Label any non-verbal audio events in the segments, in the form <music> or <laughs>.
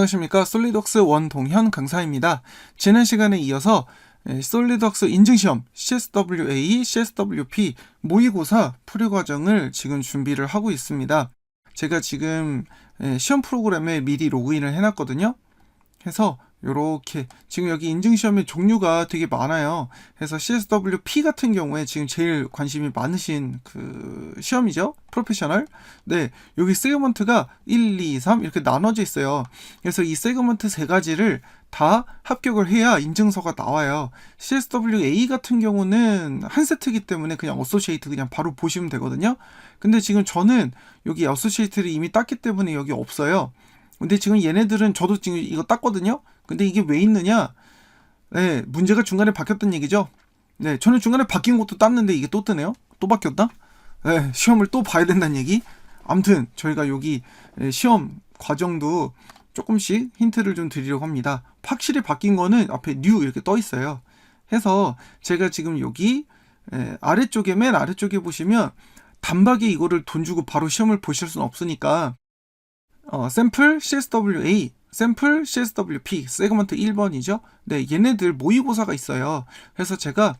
네, 안녕하십니까. 솔리덕스 원동현 강사입니다. 지난 시간에 이어서 에, 솔리덕스 인증시험 CSWA, CSWP 모의고사 풀이 과정을 지금 준비를 하고 있습니다. 제가 지금 에, 시험 프로그램에 미리 로그인을 해놨거든요. 해서 요렇게 지금 여기 인증시험의 종류가 되게 많아요. 그래서 CSWP 같은 경우에 지금 제일 관심이 많으신 그 시험이죠. 프로페셔널. 네, 여기 세그먼트가 1, 2, 3 이렇게 나눠져 있어요. 그래서 이 세그먼트 세 가지를 다 합격을 해야 인증서가 나와요. CSWA 같은 경우는 한 세트이기 때문에 그냥 어소시에이트 그냥 바로 보시면 되거든요. 근데 지금 저는 여기 어소시에이트를 이미 땄기 때문에 여기 없어요. 근데 지금 얘네들은 저도 지금 이거 땄거든요. 근데 이게 왜 있느냐? 네, 문제가 중간에 바뀌었던 얘기죠. 네, 저는 중간에 바뀐 것도 땄는데 이게 또 뜨네요. 또 바뀌었다? 네, 시험을 또 봐야 된다는 얘기. 암튼 저희가 여기 예, 시험 과정도 조금씩 힌트를 좀 드리려고 합니다. 확실히 바뀐 거는 앞에 new 이렇게 떠 있어요. 해서 제가 지금 여기 예, 아래쪽에 맨 아래쪽에 보시면 단박에 이거를 돈 주고 바로 시험을 보실 수는 없으니까 어, 샘플 CSWA, 샘플 CSWP, 세그먼트 1번이죠. 네, 얘네들 모의고사가 있어요. 그래서 제가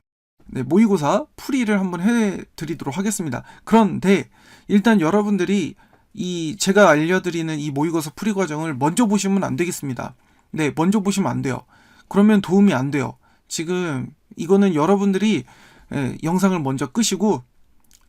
네, 모의고사 풀이를 한번 해드리도록 하겠습니다. 그런데 일단 여러분들이 이 제가 알려드리는 이 모의고사 풀이 과정을 먼저 보시면 안 되겠습니다. 네, 먼저 보시면 안 돼요. 그러면 도움이 안 돼요. 지금 이거는 여러분들이 예, 영상을 먼저 끄시고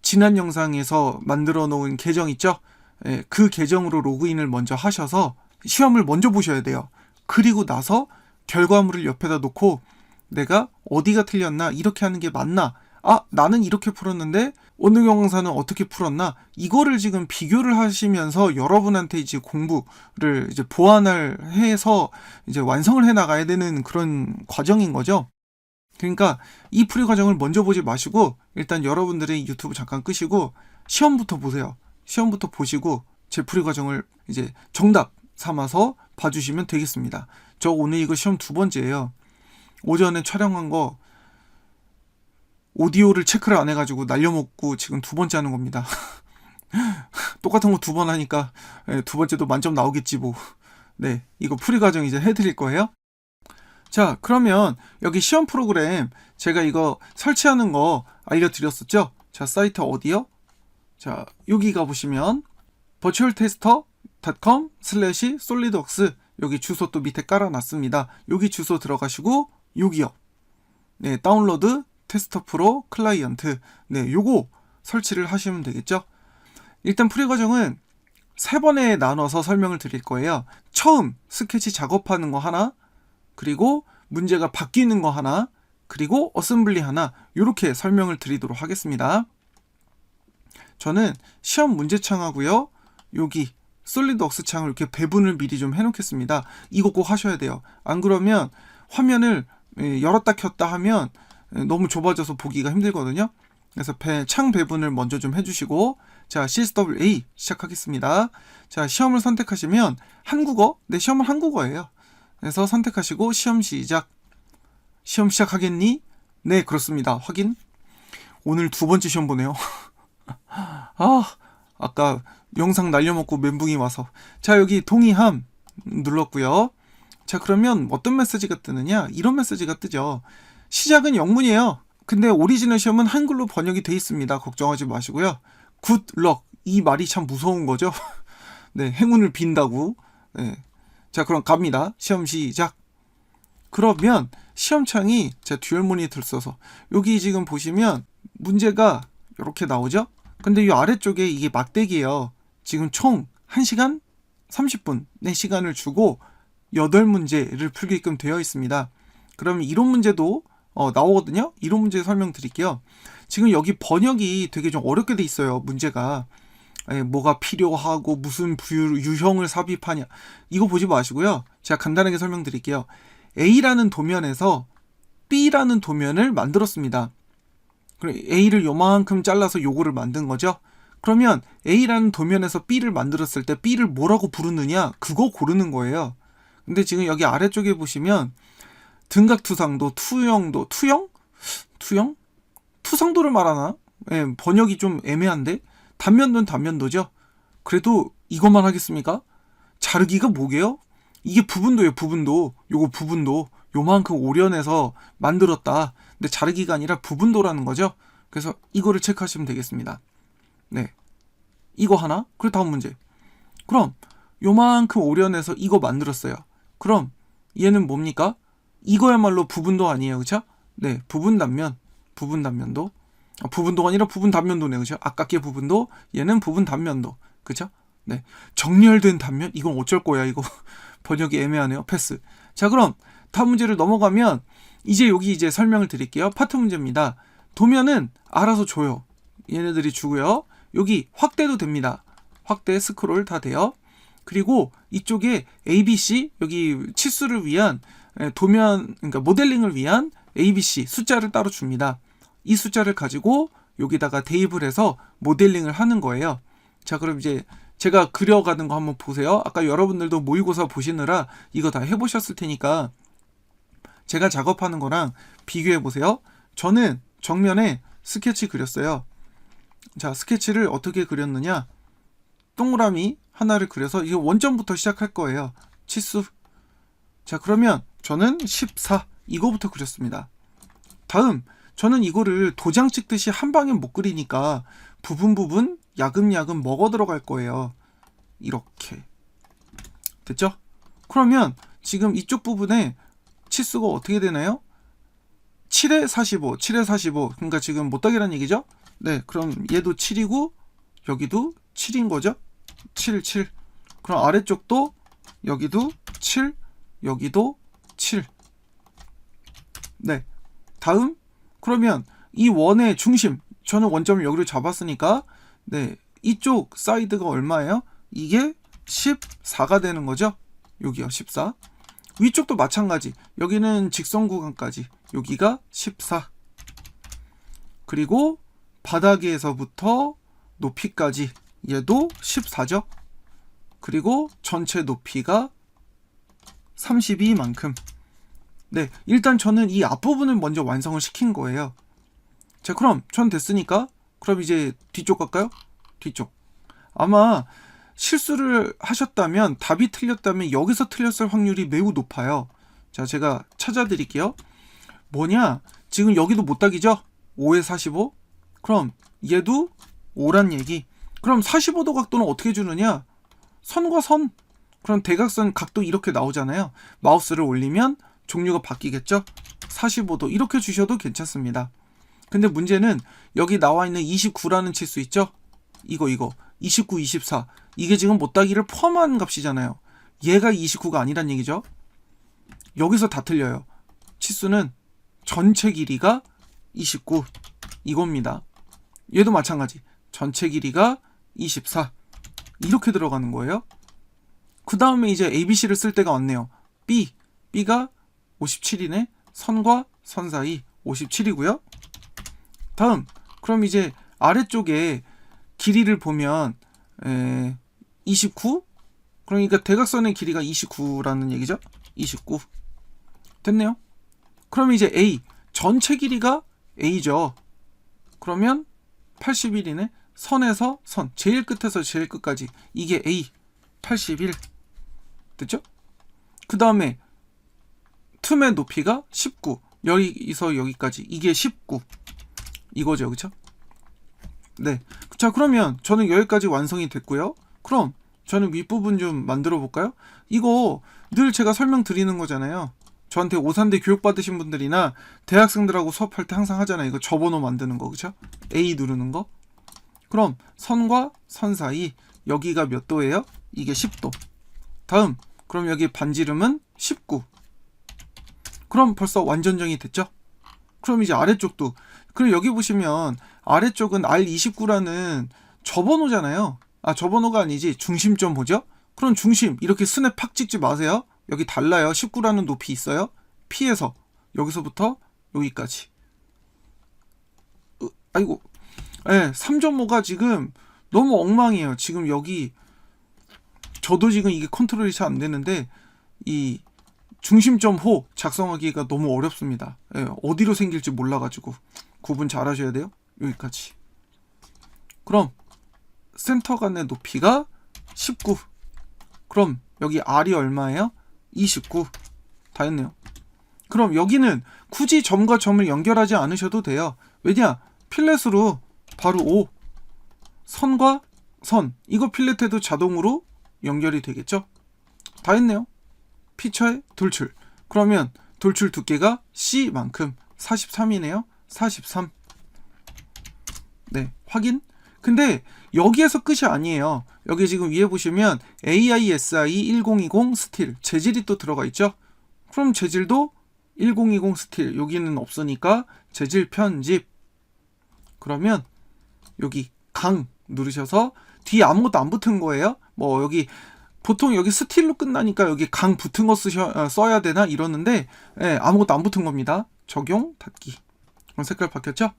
지난 영상에서 만들어 놓은 계정 있죠? 예, 그 계정으로 로그인을 먼저 하셔서 시험을 먼저 보셔야 돼요. 그리고 나서 결과물을 옆에다 놓고 내가 어디가 틀렸나 이렇게 하는 게 맞나 아 나는 이렇게 풀었는데 어느 경사는 어떻게 풀었나 이거를 지금 비교를 하시면서 여러분한테 이제 공부를 이제 보완을 해서 이제 완성을 해 나가야 되는 그런 과정인 거죠. 그러니까 이 풀이 과정을 먼저 보지 마시고 일단 여러분들이 유튜브 잠깐 끄시고 시험부터 보세요. 시험부터 보시고 제 풀이 과정을 이제 정답 삼아서 봐주시면 되겠습니다. 저 오늘 이거 시험 두 번째예요. 오전에 촬영한 거 오디오를 체크를 안 해가지고 날려먹고 지금 두 번째 하는 겁니다. <laughs> 똑같은 거 두 번 하니까 예, 두 번째도 만점 나오겠지 뭐. 네, 이거 풀이 과정 이제 해드릴 거예요. 자, 그러면 여기 시험 프로그램 제가 이거 설치하는 거 알려드렸었죠? 자, 사이트 어디요? 자, 여기 가보시면 virtualtester.com 슬래시 solidworks 여기 주소 또 밑에 깔아놨습니다. 여기 주소 들어가시고 여기요. 네, 다운로드 테스터 프로 클라이언트. 네, 요거 설치를 하시면 되겠죠? 일단 풀이 과정은 세 번에 나눠서 설명을 드릴 거예요. 처음 스케치 작업하는 거 하나, 그리고 문제가 바뀌는 거 하나, 그리고 어셈블리 하나, 이렇게 설명을 드리도록 하겠습니다. 저는 시험 문제창 하고요. 여기 솔리드웍스 창을 이렇게 배분을 미리 좀 해놓겠습니다. 이거 꼭 하셔야 돼요. 안 그러면 화면을 예, 열었다 켰다 하면 예, 너무 좁아져서 보기가 힘들거든요. 그래서 배, 창 배분을 먼저 좀 해주시고 자 CSWA 시작하겠습니다. 자 시험을 선택하시면 한국어 네 시험은 한국어예요. 그래서 선택하시고 시험 시작 시험 시작하겠니? 네 그렇습니다. 확인 오늘 두 번째 시험 보네요. <laughs> 아 아까 영상 날려먹고 멘붕이 와서 자 여기 동의함 눌렀고요. 자 그러면 어떤 메시지가 뜨느냐 이런 메시지가 뜨죠. 시작은 영문이에요. 근데 오리지널 시험은 한글로 번역이 돼 있습니다. 걱정하지 마시고요. 굿럭 이 말이 참 무서운 거죠. <laughs> 네 행운을 빈다고. 네. 자 그럼 갑니다. 시험 시작. 그러면 시험창이 제 듀얼 모니터를 써서 여기 지금 보시면 문제가 이렇게 나오죠. 근데 이 아래쪽에 이게 막대기예요. 지금 총 1시간 30분의 시간을 주고 8문제를 풀게끔 되어 있습니다. 그러면 이론 문제도 어, 나오거든요. 이론 문제 설명드릴게요. 지금 여기 번역이 되게 좀 어렵게 돼 있어요. 문제가 예, 뭐가 필요하고 무슨 부유, 유형을 삽입하냐 이거 보지 마시고요. 제가 간단하게 설명드릴게요. A라는 도면에서 B라는 도면을 만들었습니다. 그럼 A를 요만큼 잘라서 요거를 만든 거죠. 그러면 A라는 도면에서 B를 만들었을 때 B를 뭐라고 부르느냐 그거 고르는 거예요. 근데 지금 여기 아래쪽에 보시면 등각투상도, 투영도, 투영? 투영? 투상도를 말하나? 예, 번역이 좀 애매한데? 단면도는 단면도죠? 그래도 이것만 하겠습니까? 자르기가 뭐게요? 이게 부분도예요, 부분도. 요거 부분도. 요만큼 오련해서 만들었다. 근데 자르기가 아니라 부분도라는 거죠. 그래서 이거를 체크하시면 되겠습니다. 네. 이거 하나. 그리고 다음 문제. 그럼 요만큼 오련해서 이거 만들었어요. 그럼 얘는 뭡니까? 이거야말로 부분도 아니에요. 그쵸? 네. 부분 단면. 부분 단면도. 아, 부분도가 아니라 부분 단면도네. 그죠? 아깝게 부분도. 얘는 부분 단면도. 그쵸? 네. 정렬된 단면? 이건 어쩔 거야, 이거. <laughs> 번역이 애매하네요. 패스. 자, 그럼 다음 문제를 넘어가면 이제 여기 이제 설명을 드릴게요. 파트 문제입니다. 도면은 알아서 줘요. 얘네들이 주고요. 여기 확대도 됩니다. 확대 스크롤 다 돼요. 그리고 이쪽에 ABC 여기 치수를 위한 에, 도면 그러니까 모델링을 위한 ABC 숫자를 따로 줍니다. 이 숫자를 가지고 여기다가 대입을 해서 모델링을 하는 거예요. 자, 그럼 이제 제가 그려가는 거 한번 보세요. 아까 여러분들도 모의고사 보시느라 이거 다 해보셨을 테니까 제가 작업하는 거랑 비교해 보세요. 저는 정면에 스케치 그렸어요. 자, 스케치를 어떻게 그렸느냐? 동그라미 하나를 그려서 이게 원점부터 시작할 거예요. 치수. 자, 그러면 저는 14 이거부터 그렸습니다. 다음 저는 이거를 도장 찍듯이 한 방에 못 그리니까 부분 부분 야금야금 먹어 들어갈 거예요. 이렇게. 됐죠? 그러면 지금 이쪽 부분에 치수가 어떻게 되나요? 7에 45, 7에 45. 그러니까 지금 못하기란 얘기죠? 네, 그럼 얘도 7이고 여기도 7인 거죠? 7, 7. 그럼 아래쪽도 여기도 7, 여기도 7. 네. 다음 그러면 이 원의 중심 저는 원점을 여기로 잡았으니까 네. 이쪽 사이드가 얼마예요? 이게 14가 되는 거죠? 여기요. 14. 위쪽도 마찬가지. 여기는 직선 구간까지. 여기가 14. 그리고 바닥에서부터 높이까지 얘도 14죠. 그리고 전체 높이가 32만큼. 네, 일단 저는 이 앞부분을 먼저 완성을 시킨 거예요. 자, 그럼 전 됐으니까 그럼 이제 뒤쪽 갈까요? 뒤쪽. 아마 실수를 하셨다면 답이 틀렸다면 여기서 틀렸을 확률이 매우 높아요. 자, 제가 찾아드릴게요. 뭐냐? 지금 여기도 못 딱이죠? 5에 45? 그럼 얘도 5란 얘기. 그럼 45도 각도는 어떻게 주느냐? 선과 선. 그럼 대각선 각도 이렇게 나오잖아요. 마우스를 올리면 종류가 바뀌겠죠? 45도 이렇게 주셔도 괜찮습니다. 근데 문제는 여기 나와 있는 29라는 치수 있죠? 이거 이거 29, 24 이게 지금 못따기를 포함한 값이잖아요. 얘가 29가 아니란 얘기죠. 여기서 다 틀려요. 치수는 전체 길이가 29 이겁니다. 얘도 마찬가지. 전체 길이가 24 이렇게 들어가는 거예요. 그 다음에 이제 ABC를 쓸 때가 왔네요. B, B가 57이네. 선과 선 사이 57이고요. 다음, 그럼 이제 아래쪽에 길이를 보면 에, 29? 그러니까 대각선의 길이가 29라는 얘기죠. 29. 됐네요. 그럼 이제 A 전체 길이가 A죠. 그러면 81이네. 선에서 선 제일 끝에서 제일 끝까지 이게 A 81 됐죠? 그 다음에 틈의 높이가 19 여기서 여기까지 이게 19 이거죠 그쵸? 네. 자 그러면 저는 여기까지 완성이 됐고요. 그럼 저는 윗부분 좀 만들어 볼까요? 이거 늘 제가 설명드리는 거잖아요. 저한테 오산대 교육 받으신 분들이나 대학생들하고 수업할 때 항상 하잖아요. 이거 접어놓 만드는 거 그쵸? A 누르는 거. 그럼 선과 선 사이 여기가 몇 도예요? 이게 10도. 다음 그럼 여기 반지름은 19. 그럼 벌써 완전 정이 됐죠? 그럼 이제 아래쪽도 그리고 여기 보시면 아래쪽은 R29라는 접어놓잖아요. 아 접어놓가 아니지 중심점 보죠? 그럼 중심 이렇게 스냅 팍 찍지 마세요. 여기 달라요. 19라는 높이 있어요. P에서 여기서부터 여기까지. 으, 아이고 예, 3.5가 지금 너무 엉망이에요. 지금 여기 저도 지금 이게 컨트롤이 잘 안 되는데 이 중심점 호 작성하기가 너무 어렵습니다. 예, 어디로 생길지 몰라가지고 구분 잘 하셔야 돼요. 여기까지. 그럼 센터 간의 높이가 19. 그럼 여기 R이 얼마예요? 29. 다 했네요. 그럼 여기는 굳이 점과 점을 연결하지 않으셔도 돼요. 왜냐? 필렛으로 바로 5. 선과 선. 이거 필렛해도 자동으로 연결이 되겠죠? 다 했네요. 피처의 돌출. 그러면 돌출 두께가 C만큼 43이네요. 43. 네, 확인. 근데 여기에서 끝이 아니에요. 여기 지금 위에 보시면 AISI 1020 스틸 재질이 또 들어가 있죠. 그럼 재질도 1020 스틸 여기는 없으니까 재질 편집. 그러면 여기 강 누르셔서 뒤에 아무것도 안 붙은 거예요. 뭐 여기 보통 여기 스틸로 끝나니까 여기 강 붙은 거 쓰셔 어, 써야 되나 이러는데 예, 아무것도 안 붙은 겁니다. 적용 닫기. 색깔 바뀌었죠?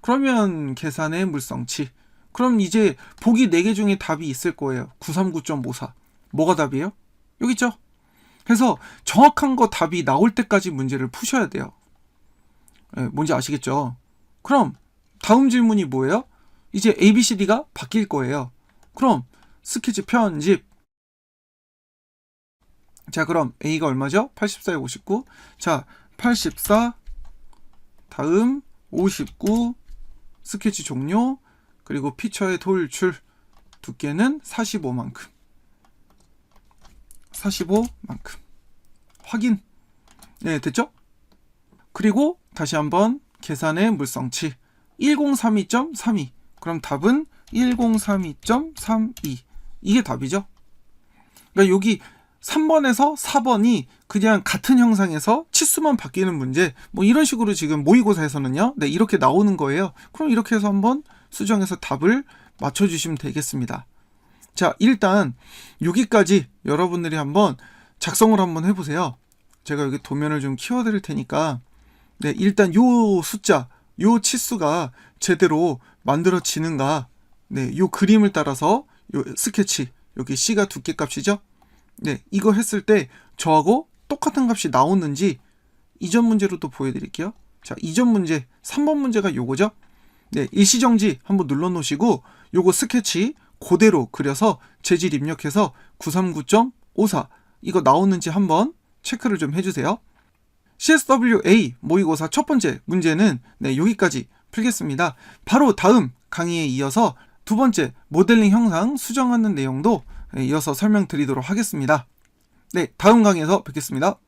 그러면 계산의 물성치. 그럼 이제 보기 4개 중에 답이 있을 거예요. 939.54. 뭐가 답이에요? 여기 있죠? 그래서 정확한 거 답이 나올 때까지 문제를 푸셔야 돼요. 예, 뭔지 아시겠죠? 그럼 다음 질문이 뭐예요? 이제 ABCD가 바뀔 거예요. 그럼 스케치 편집. 자, 그럼 A가 얼마죠? 84에 59. 자, 84 다음 59 스케치 종료 그리고 피처의 돌출 두께는 45만큼. 45만큼. 확인. 네 됐죠? 그리고 다시 한번 계산의 물성치. 1032.32 그럼 답은 1032.32 이게 답이죠? 그러니까 여기 3번에서 4번이 그냥 같은 형상에서 치수만 바뀌는 문제. 뭐 이런 식으로 지금 모의고사에서는요. 네 이렇게 나오는 거예요. 그럼 이렇게 해서 한번 수정해서 답을 맞춰주시면 되겠습니다. 자 일단 여기까지 여러분들이 한번 작성을 한번 해보세요. 제가 여기 도면을 좀 키워드릴 테니까. 네 일단 요 숫자 요 치수가 제대로 만들어지는가. 네 요 그림을 따라서 요 스케치 여기 C가 두께 값이죠? 네, 이거 했을 때 저하고 똑같은 값이 나오는지 이전 문제로 또 보여드릴게요. 자, 이전 문제 3번 문제가 요거죠. 네, 일시정지 한번 눌러 놓으시고 요거 스케치 그대로 그려서 재질 입력해서 939.54 이거 나오는지 한번 체크를 좀 해주세요. CSWA 모의고사 첫 번째 문제는 네, 여기까지 풀겠습니다. 바로 다음 강의에 이어서 두 번째 모델링 형상 수정하는 내용도 네, 이어서 설명드리도록 하겠습니다. 네, 다음 강의에서 뵙겠습니다.